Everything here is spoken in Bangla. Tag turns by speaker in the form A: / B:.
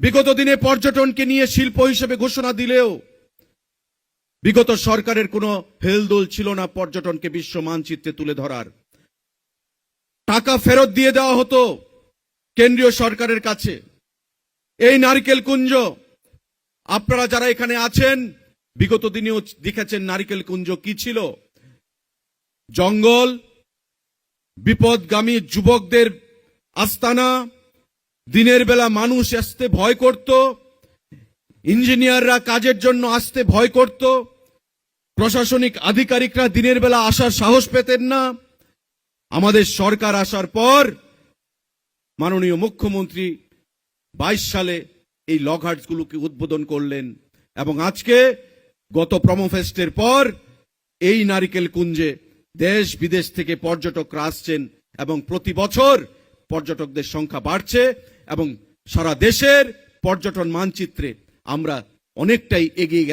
A: বিগত দিনে পর্যটনকে নিয়ে শিল্প হিসেবে ঘোষণা দিলেও বিগত সরকারের কোনো হেলদোল ছিল না পর্যটনকে বিশ্ব মানচিত্রে তুলে ধরার। টাকা ফেরত দিয়ে দেওয়া হতো কেন্দ্রীয় সরকারের কাছে। এই নারকেল কুঞ্জ, আপনারা যারা এখানে আছেন, বিগত দিনেও দেখেছেন নারিকেল কুঞ্জ কি ছিল? জঙ্গল, বিপদগামী যুবকদের আস্তানা দিনের বেলা মানুষ আসতে ভয় করত, ইঞ্জিনিয়াররা কাজের জন্য আসতে ভয় করত, প্রশাসনিক আধিকারিকরা দিনের বেলা আসার সাহস পেতেন না। আমাদের সরকার আসার পর মাননীয় মুখ্যমন্ত্রী বাইশ সালে এই লকহার্টসগুলোকে উদ্বোধন করলেন এবং আজকে গত প্রমোফেস্টের পর এই নারিকেল কুঞ্জে দেশ বিদেশ থেকে পর্যটকরা আসছেন এবং প্রতি বছর পর্যটকদের সংখ্যা বাড়ছে। এবং সারা দেশের পর্যটন মানচিত্রে আমরা অনেকটাই এগিয়ে